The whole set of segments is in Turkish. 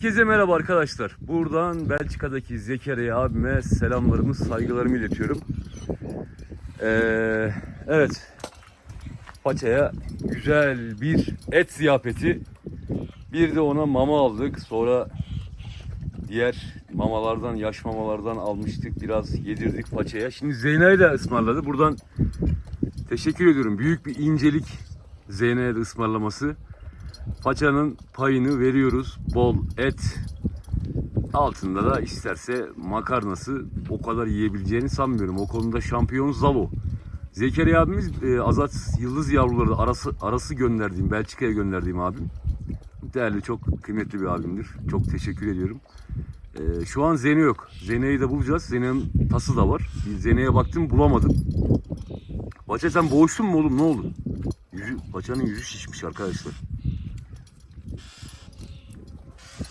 Herkese merhaba arkadaşlar. Buradan Belçika'daki Zekeriya abime selamlarımı, saygılarımı iletiyorum. Ee, evet. Paçaya güzel bir et ziyafeti. Bir de ona mama aldık. Sonra diğer mamalardan, yaş mamalardan almıştık. Biraz yedirdik paçaya. Şimdi Zeyna'yı da ısmarladı. Buradan teşekkür ediyorum. Büyük bir incelik Zeyna'ya da ısmarlaması. Paçanın payını veriyoruz. Bol et. Altında da isterse makarnası o kadar yiyebileceğini sanmıyorum. O konuda şampiyon Zalo. Zekeriya abimiz e, Azat Yıldız yavruları arası, arası gönderdiğim, Belçika'ya gönderdiğim abim. Değerli, çok kıymetli bir abimdir. Çok teşekkür ediyorum. E, şu an Zene yok. Zene'yi de bulacağız. Zene'nin tası da var. Zene'ye baktım bulamadım. Paça sen boğuştun mu oğlum ne oldu? Yüzü, paçanın yüzü şişmiş arkadaşlar.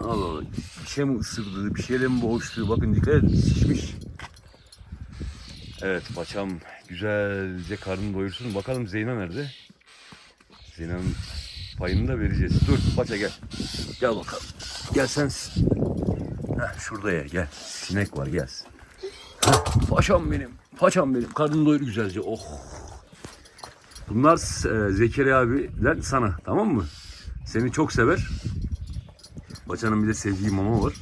Allah Allah. Bir şey mi ısırdı, bir şeyle mi boğuştu? Bakın dikkat edin, şişmiş. Evet, paçam güzelce karnını doyursun. Bakalım Zeyna nerede? Zeyna'nın payını da vereceğiz. Dur, paça gel. Gel bakalım. Gel sen. Heh, şurada ya, gel. Sinek var, gel. Heh, paçam benim, paçam benim. Karnını doyur güzelce. Oh. Bunlar e, Zekeriya abiden sana, tamam mı? Seni çok sever. Paçanın bir de sevdiği mama var.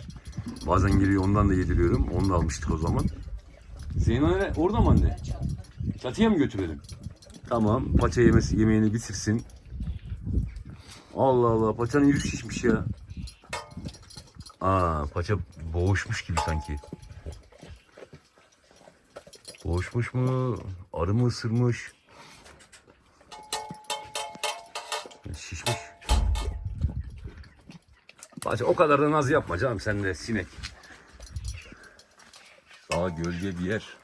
Bazen geliyor ondan da yediriyorum. Onu da almıştık o zaman. Zeyno nere? Orada mı anne? Çatıya mı götürelim? Tamam. Paça yemesi, yemeğini bitirsin. Allah Allah. Paçanın yüzü şişmiş ya. Aa, paça boğuşmuş gibi sanki. Boğuşmuş mu? Arı mı ısırmış? Şişmiş. Paça o kadar da naz yapma canım sen de sinek. Daha gölge bir yer.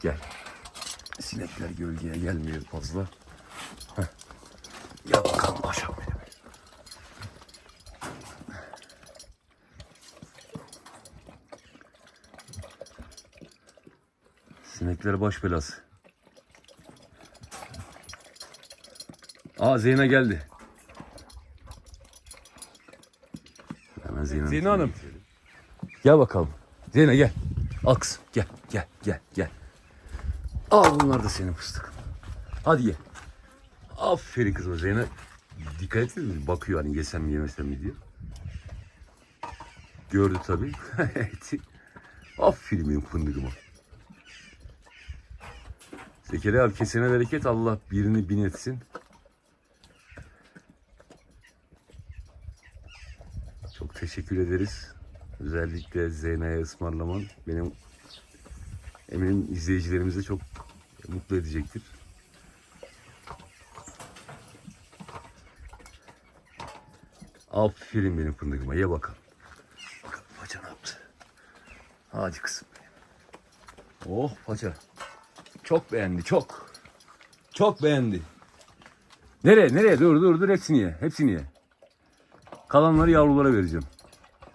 Gel. Sinekler gölgeye gelmiyor fazla. Heh. Gel bakalım paşam benim. Sinekler baş belası. Aa Zeyna geldi. Zeyna Hanım. Gel bakalım. Zeyna gel. Al. Gel, gel, gel, gel. Al bunlar da senin fıstık. Hadi ye. Aferin kızım Zeyna. Dikkat ettin mi? Bakıyor hani yesem mi yemesem mi diye. Gördü tabii. Aferin benim fındığıma. Zekeriya abi kesene bereket Allah birini bin etsin. Teşekkür ederiz. Özellikle Zeyna'ya ısmarlaman benim eminim izleyicilerimizi çok mutlu edecektir. Aferin benim fındıkıma. Ye bakalım. Bakalım paça ne yaptı? Hadi kızım benim. Oh paça. Çok beğendi çok. Çok beğendi. Nereye nereye dur dur dur hepsini ye. Hepsini ye. Kalanları yavrulara vereceğim.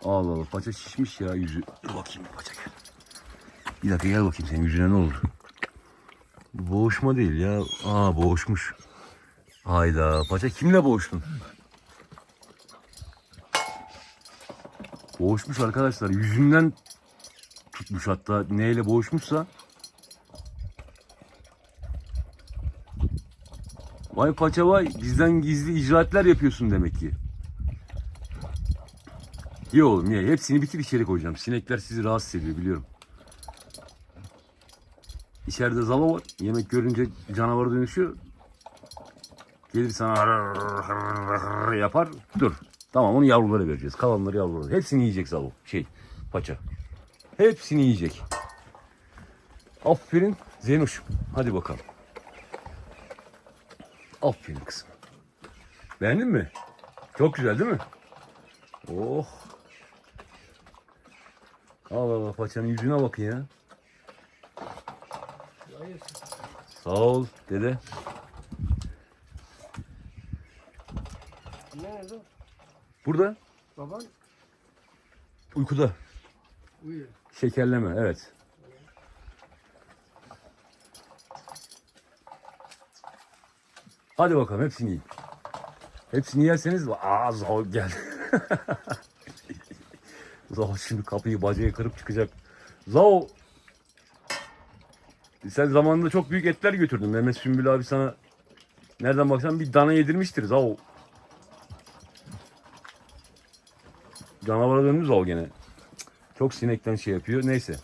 Allah Allah paça şişmiş ya yüzü. Dur bakayım paça gel. Bir dakika gel bakayım senin yüzüne ne oldu? Bu Boğuşma değil ya. Aa boğuşmuş. Hayda paça kimle boğuştun? Boğuşmuş arkadaşlar. Yüzünden tutmuş hatta neyle boğuşmuşsa. Vay paça vay bizden gizli icraatler yapıyorsun demek ki. Ye oğlum ye. Hepsini bitir içeri koyacağım. Sinekler sizi rahatsız ediyor biliyorum. İçeride zalo var. Yemek görünce canavara dönüşüyor. Gelir sana yapar. Dur. Tamam onu yavrulara vereceğiz. Kalanları yavrulara. Hepsini yiyecek zalo. Şey paça. Hepsini yiyecek. Aferin Zeynoş. Hadi bakalım. Aferin kızım. Beğendin mi? Çok güzel değil mi? Oh. Allah Allah paçanın yüzüne bakın ya. Sağ ol dede. Nerede? Burada Baban uykuda. uyuyor. Şekerleme evet. Hadi bakalım hepsini yiyin. Hepsini yerseniz zor geldi. Zao şimdi kapıyı bacayı kırıp çıkacak. Zao sen zamanında çok büyük etler götürdün. Mehmet Sümbül abi sana nereden baksan bir dana yedirmiştir Zao. Canavara döndü Zao gene. Çok sinekten şey yapıyor. Neyse.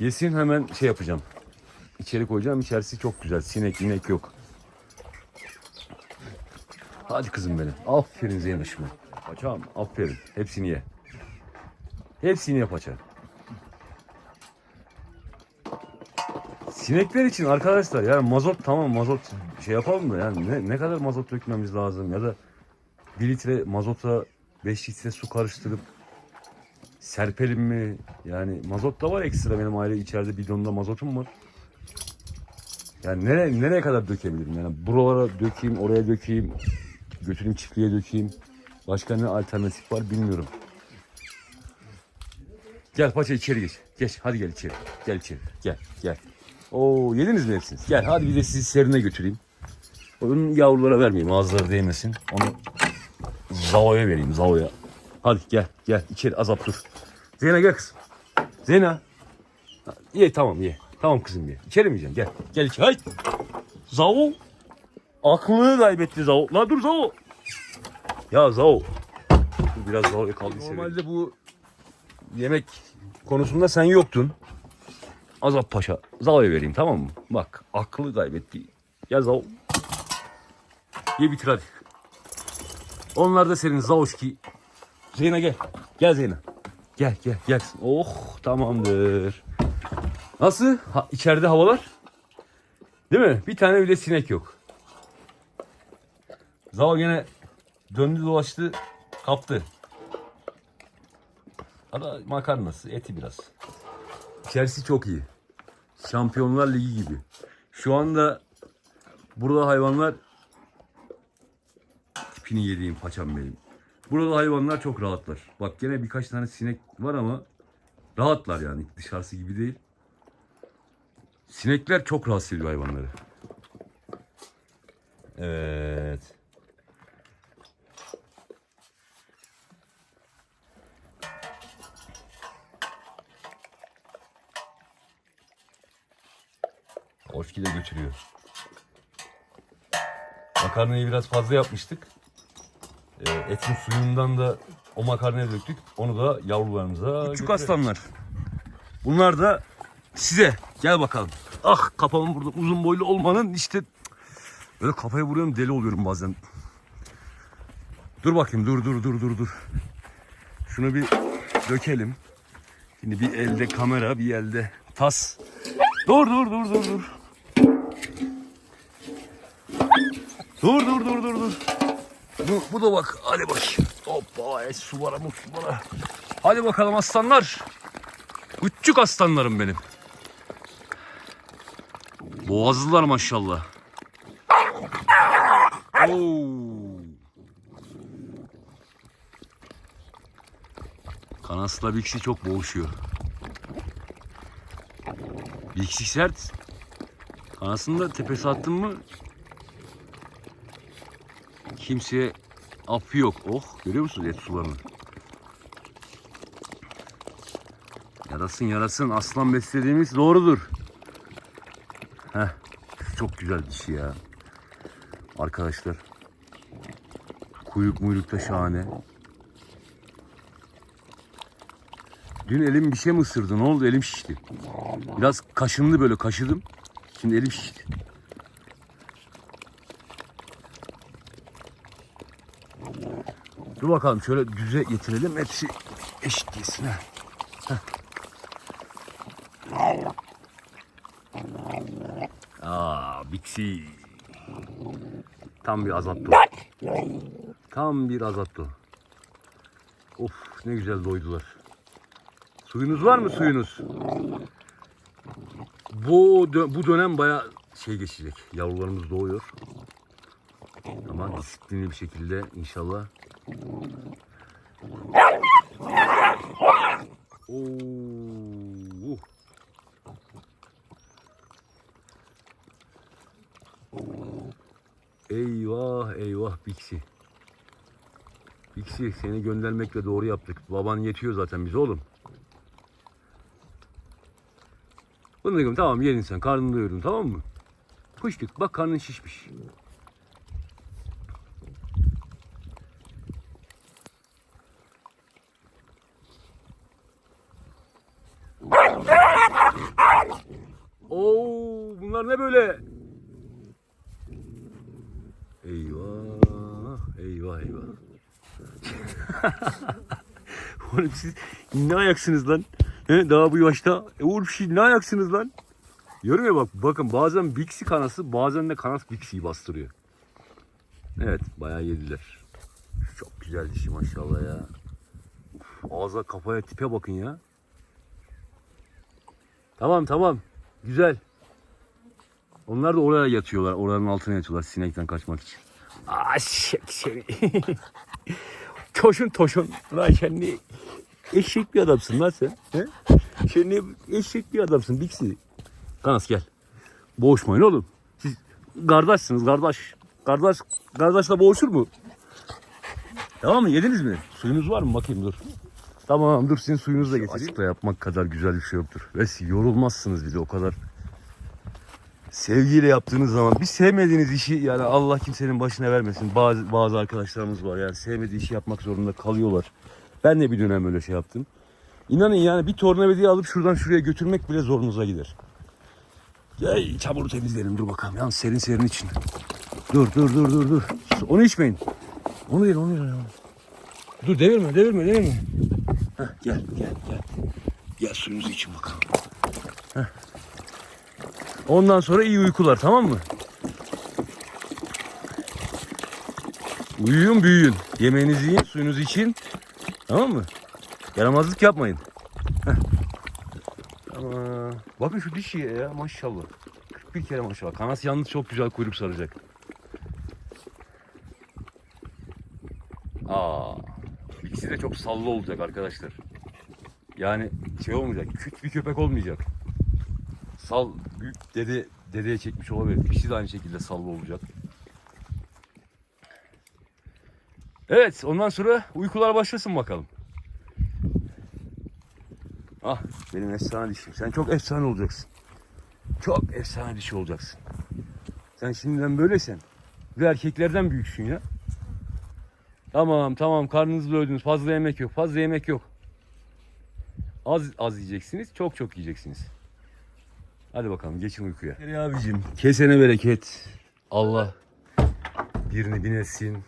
Yesin hemen şey yapacağım. İçeri koyacağım. İçerisi çok güzel. Sinek minek yok. Hadi kızım benim. Aferin Zeynep'ime. Paçam aferin. Hepsini ye. Hepsini ye paça. Sinekler için arkadaşlar yani mazot tamam mazot şey yapalım da yani ne, ne kadar mazot dökmemiz lazım ya da 1 litre mazota 5 litre su karıştırıp serpelim mi? Yani mazot da var ekstra benim aile içeride bidonda mazotum var. Yani nereye, nereye kadar dökebilirim? Yani buralara dökeyim, oraya dökeyim, götüreyim çiftliğe dökeyim. Başka ne alternatif var bilmiyorum. Gel paça içeri geç. Geç hadi gel içeri. Gel içeri. Gel gel. Oo yediniz mi hepsiniz? Gel hadi bir de sizi serine götüreyim. Onun yavrulara vermeyeyim ağızları değmesin. Onu Zao'ya vereyim Zao'ya. Hadi gel gel içeri azap dur. Zeyna gel kızım. Zeyna. Ye tamam ye. Tamam kızım ye. İçeri mi yiyeceksin? Gel. Gel içeri. Hay. Zao. Aklını kaybetti Zao. La dur Zao. Ya Zao. Biraz Zao'ya kaldı. Normalde bu yemek konusunda sen yoktun. Azap Paşa. Zao'ya vereyim tamam mı? Bak aklı kaybetti. Gel Zao. Ye bitir hadi. Onlar da senin Zaoşki. Zeyna gel. Gel Zeyna. Gel gel gel. Oh tamamdır. Nasıl? Ha, içeride havalar? Değil mi? Bir tane bile sinek yok. Zao gene döndü dolaştı kaptı. Ada makarnası eti biraz. İçerisi çok iyi. Şampiyonlar Ligi gibi. Şu anda burada hayvanlar tipini yediğim paçam benim. Burada hayvanlar çok rahatlar. Bak gene birkaç tane sinek var ama rahatlar yani dışarısı gibi değil. Sinekler çok rahatsız ediyor hayvanları. Evet. Orki de götürüyor. Makarnayı biraz fazla yapmıştık. Ee, etin suyundan da o makarnaya döktük. Onu da yavrularımıza Küçük aslanlar. Bunlar da size. Gel bakalım. Ah kafamın burada uzun boylu olmanın işte böyle kafaya vuruyorum deli oluyorum bazen. Dur bakayım dur dur dur dur dur. Şunu bir dökelim. Şimdi bir elde kamera bir elde tas. Dur dur dur dur dur. Dur dur dur dur dur. Bu, bu da bak. Hadi bak. Hoppa. Es su var ama su var. Hadi bakalım aslanlar. Küçük aslanlarım benim. Boğazlılar maşallah. Oo. Kanasla Bixi çok boğuşuyor. Bixi sert. Kanasında tepesi attın mı kimseye affı yok. Oh görüyor musunuz et sularını? Yarasın yarasın aslan beslediğimiz doğrudur. Heh, çok güzel dişi ya. Arkadaşlar. Kuyruk muyruk da şahane. Dün elim bir şey mi ısırdı? Ne oldu? Elim şişti. Biraz kaşındı böyle kaşıdım. Şimdi elim şişti. Dur bakalım şöyle düze getirelim. Hepsi eşit yesin. Ha. Aa, Bixi. Tam bir azatto. Tam bir azatto. Of ne güzel doydular. Suyunuz var mı suyunuz? Bu bu dönem baya şey geçecek. Yavrularımız doğuyor. Ama disiplinli bir şekilde inşallah. Eyvah eyvah Bixi. İkisi seni göndermekle doğru yaptık. Baban yetiyor zaten bize oğlum. Fındıkım tamam yedin sen. Karnını doyurdun tamam mı? Pıştık bak karnın şişmiş. Oo bunlar ne böyle? Eyvah, eyvah, eyvah. Oğlum siz ne ayaksınız lan? He, daha bu yaşta. E oğlum siz ne ayaksınız lan? Diyorum ya bak bakın bazen Bixi kanası bazen de kanat Bixi'yi bastırıyor. Evet bayağı yediler. Çok güzel dişi maşallah ya. Uf, ağza kafaya tipe bakın ya. Tamam tamam. Güzel. Onlar da oraya yatıyorlar. Oranın altına yatıyorlar sinekten kaçmak için. Aa şey, şey. toşun toşun. Lan ne eşek bir adamsın lan sen. He? Ne eşek bir adamsın Bixi. Kanas gel. Boğuşmayın oğlum. Siz kardeşsiniz kardeş. Kardeş, kardeşle boğuşur mu? Tamam mı? Yediniz mi? Suyunuz var mı? Bakayım dur. Tamam dur sizin suyunuzu da getireyim. Açıkta yapmak kadar güzel bir şey yoktur. Ve yorulmazsınız bir de o kadar. Sevgiyle yaptığınız zaman bir sevmediğiniz işi yani Allah kimsenin başına vermesin. Bazı bazı arkadaşlarımız var yani sevmediği işi yapmak zorunda kalıyorlar. Ben de bir dönem öyle şey yaptım. İnanın yani bir tornavidayı alıp şuradan şuraya götürmek bile zorunuza gider. Gel çamuru temizleyelim dur bakalım. Yalnız serin serin için. Dur dur dur dur dur. Onu içmeyin. Onu değil onu değil. Dur devirme devirme devirme. Heh, gel gel gel. Gel suyunuzu için bakalım. Heh. Ondan sonra iyi uykular tamam mı? Uyuyun büyüyün. Yemeğinizi yiyin suyunuzu için. Tamam mı? Yaramazlık yapmayın. Ama bakın şu dişiye ya maşallah. 41 kere maşallah. Kanas yalnız çok güzel kuyruk saracak. Aa, ikisi de çok sallı olacak arkadaşlar. Yani şey olmayacak, küt bir köpek olmayacak. Sal, büyük dede, dedeye çekmiş olabilir. İkisi de aynı şekilde sallı olacak. Evet, ondan sonra uykular başlasın bakalım. Ah, benim efsane dişim. Sen çok efsane olacaksın. Çok efsane dişi olacaksın. Sen şimdiden böylesen ve erkeklerden büyüksün ya. Tamam tamam karnınızı doydunuz. Fazla yemek yok. Fazla yemek yok. Az az yiyeceksiniz. Çok çok yiyeceksiniz. Hadi bakalım geçin uykuya. Nereye abicim? Kesene bereket. Allah birini bin etsin.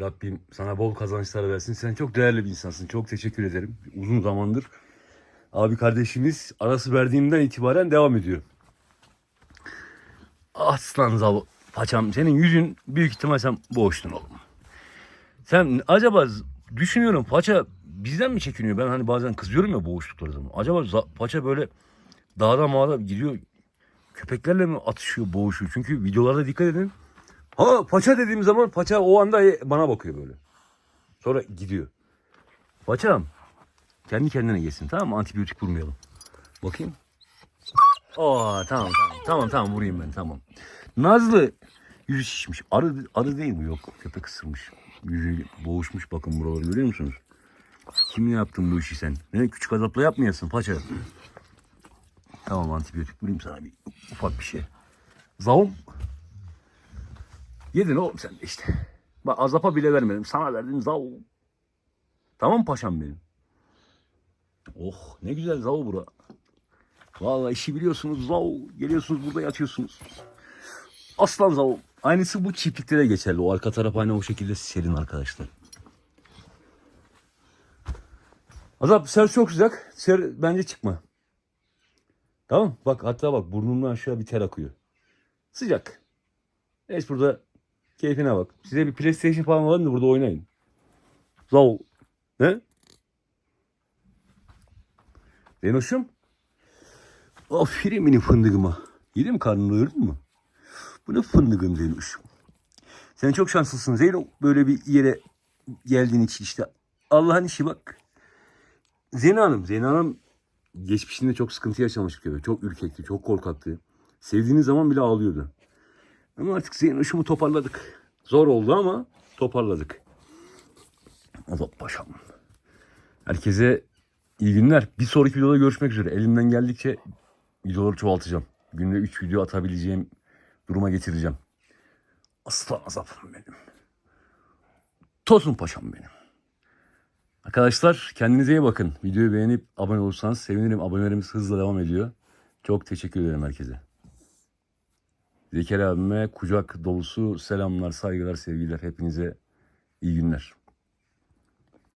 Rabbim sana bol kazançlar versin. Sen çok değerli bir insansın. Çok teşekkür ederim. Uzun zamandır abi kardeşimiz arası verdiğimden itibaren devam ediyor. Aslan zav paçam senin yüzün büyük ihtimal sen boğuştun oğlum. Sen acaba düşünüyorum paça bizden mi çekiniyor? Ben hani bazen kızıyorum ya boğuştukları zaman. Acaba paça böyle dağda mağda gidiyor köpeklerle mi atışıyor boğuşuyor? Çünkü videolarda dikkat edin. Ha paça dediğim zaman paça o anda e- bana bakıyor böyle. Sonra gidiyor. Paçam kendi kendine yesin tamam mı? Antibiyotik vurmayalım. Bakayım. Aa tamam tamam. Tamam tamam vurayım ben tamam. Nazlı yüzü şişmiş. Arı, arı değil mi? Yok köpek ısırmış. Yüzü boğuşmuş bakın buraları görüyor musunuz? Kimle yaptın bu işi sen? Ne küçük azapla yapmayasın paça. Tamam antibiyotik vurayım sana bir ufak bir şey. Zavum. Yedin oğlum sen de işte. Bak azapa bile vermedim. Sana verdim zavum. Tamam paşam benim. Oh ne güzel zavu bura. Vallahi işi biliyorsunuz zav. Geliyorsunuz burada yatıyorsunuz. Aslan zav. Aynısı bu çiftlikte de geçerli. O arka taraf aynı o şekilde serin arkadaşlar. Azap ser çok sıcak. Ser bence çıkma. Tamam bak hatta bak burnumdan aşağı bir ter akıyor. Sıcak. Geç burada keyfine bak. Size bir PlayStation falan alalım da burada oynayın. Zav. Ne? Zeynoş'um. Aferin benim fındıkıma. Yedin mi karnını doyurdun mu? Bu ne fındıkım Zeynoş'um. Sen çok şanslısın Zeyno. Böyle bir yere geldiğin için işte. Allah'ın işi bak. Zeyno Hanım. Zeyno Hanım geçmişinde çok sıkıntı yaşamış bir köpek. Çok ürkekti, çok korkaktı. Sevdiğiniz zaman bile ağlıyordu. Ama artık Zeynoş'umu toparladık. Zor oldu ama toparladık. Azap paşam. Herkese iyi günler. Bir sonraki videoda görüşmek üzere. Elimden geldikçe videoları çoğaltacağım. Günde 3 video atabileceğim duruma getireceğim. Aslan azapım benim. Tosun paşam benim. Arkadaşlar kendinize iyi bakın. Videoyu beğenip abone olursanız sevinirim. Abonelerimiz hızla devam ediyor. Çok teşekkür ederim herkese. Zekeriya abime kucak dolusu selamlar, saygılar, sevgiler. Hepinize iyi günler.